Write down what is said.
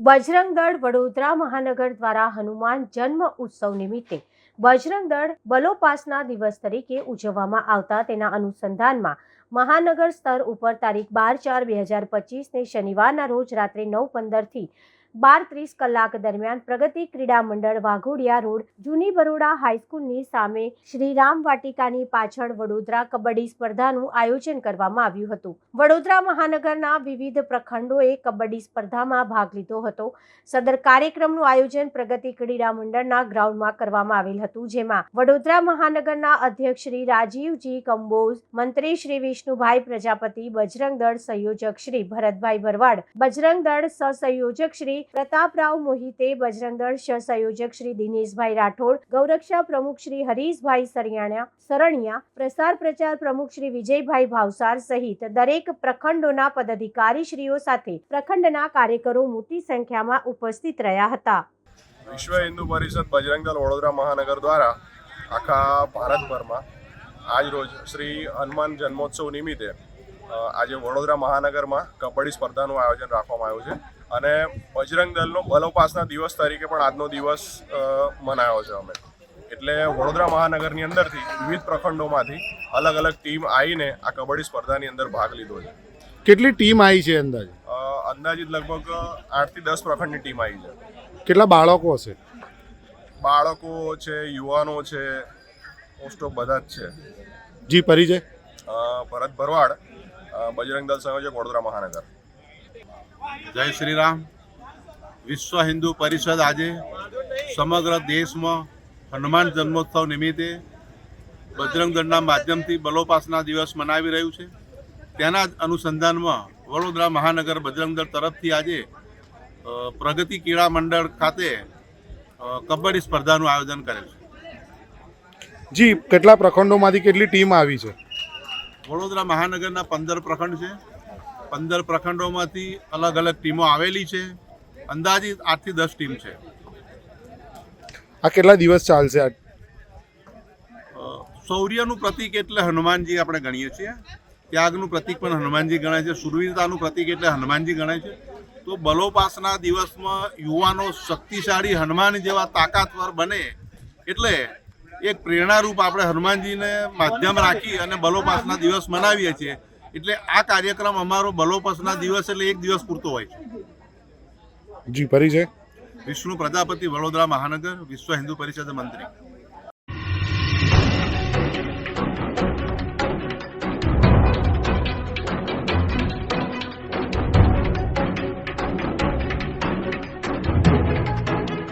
બજરંગ દળ વડોદરા મહાનગર દ્વારા હનુમાન જન્મ ઉત્સવ નિમિત્તે બજરંગ દળ બલોપાસના દિવસ તરીકે ઉજવવામાં આવતા તેના અનુસંધાનમાં મહાનગર સ્તર ઉપર તારીખ બાર ચાર બે હજાર પચીસને શનિવારના રોજ રાત્રે નવ પંદરથી બાર ત્રીસ કલાક દરમિયાન પ્રગતિ ક્રીડા મંડળ વાઘોડિયા રોડ, જૂની બરોડા હાઈસ્કૂલની સામે શ્રી રામ વાટિકાની પાછળ વડોદરા કબડ્ડી સ્પર્ધાનું આયોજન કરવામાં આવ્યું હતું. વડોદરા મહાનગરના વિવિધ પ્રખંડોએ કબડ્ડી સ્પર્ધામાં ભાગ લીધો હતો. સદર કાર્યક્રમનું આયોજન પ્રગતિ ક્રીડા મંડળના ગ્રાઉન્ડમાં કરવામાં આવેલ હતું, જેમાં વડોદરા મહાનગરના અધ્યક્ષ શ્રી રાજીવજી કંબોઝ મંત્રી શ્રી વિષ્ણુભાઈ પ્રજાપતિ, બજરંગ દળ સંયોજક શ્રી ભરતભાઈ ભરવાડ, બજરંગ દળ સહસંયોજક શ્રી પ્રતાપરાવ મોહિતે, બજરંગ સહસંયોજક શ્રી દિનેશભાઈ રાઠોડ, ગૌરક્ષા પ્રમુખ શ્રી હરીશભાઈ સરિયાણા સરણિયા પ્રસાર પ્રચાર પ્રમુખ શ્રી વિજયભાઈ ભાવસાર સહિત દરેક પ્રખંડોના પદાધિકારીશ્રીઓ સાથે પ્રખંડના કાર્યકરો મોટી સંખ્યામાં ઉપસ્થિત રહ્યા હતા. વિશ્વ હિન્દુ પરિષદ બજરંગ વડોદરા મહાનગર દ્વારા આખા ભારતભરમાં આજ રોજ શ્રી હનુમાન જન્મોત્સવ નિમિત્તે આજે વડોદરા મહાનગરમાં કબડ્ડી સ્પર્ધાનું આયોજન રાખવામાં આવ્યું છે. અને બજરંગ દળનો બલોપાસના દિવસ તરીકે પણ આજનો દિવસ મનાયો છે અમે. એટલે વડોદરા મહાનગરની અંદરથી વિવિધ પ્રખંડોમાંથી અલગ અલગ ટીમ આવીને આ કબડ્ડી સ્પર્ધાની અંદર ભાગ લીધો છે. કેટલી ટીમ આવી છે અંદાજે? અંદાજિત લગભગ આઠથી દસ પ્રખંડની ટીમ આવી છે. કેટલા બાળકો હશે? બાળકો છે યુવાનો છે મોસ્ટ ઓફ બધા જ છે. જી પરિચય. ભરત ભરવાડ બજરંગ દળ સંયોજક વડોદરા મહાનગર. જય શ્રી રામ વિશ્વ હિન્દુ પરિષદ આજે સમગ્ર દેશમાં હનુમાન જન્મોત્સવ નિમિત્તે બજરંગ દળના માધ્યમથી બલોપાસના દિવસ મનાવી રહ્યું છે. તેના જ અનુસંધાનમાં વડોદરા મહાનગર બજરંગ દળ તરફથી આજે પ્રગતિ ક્રીડા મંડળ ખાતે કબડ્ડી સ્પર્ધાનું આયોજન કરેલ છે. જી કેટલા પ્રખંડોમાંથી કેટલી ટીમ આવી છે? વડોદરા મહાનગરના પંદર પ્રખંડ છે. પંદર પ્રખંડોમાંથી અલગ અલગ ટીમો આવેલી છે. અંદાજિત આઠથી દસ ટીમ છે. આ કેટલા દિવસ ચાલશે શૌર્યનું પ્રતીક એટલે હનુમાનજી આપણે ગણીએ છીએ. ત્યાગનું પ્રતીક પણ હનુમાનજી ગણાય છે. સુરવીરતાનું પ્રતીક એટલે હનુમાનજી ગણાય છે. તો બલોપાસના દિવસમાં યુવાનો શક્તિશાળી હનુમાન જેવા તાકાતવર બને એટલે એક પ્રેરણારૂપ આપણે હનુમાનજીને માધ્યમ રાખી અને બલોપાસના દિવસ મનાવીએ છીએ. એટલે આ કાર્યક્રમ અમારો બલોપસના દિવસ એટલે એક દિવસ પૂરતો હોય છે. જી પરિચય વિષ્ણુ પ્રજાપતિ વડોદરા મહાનગર વિશ્વ હિન્દુ પરિષદ મંત્રી.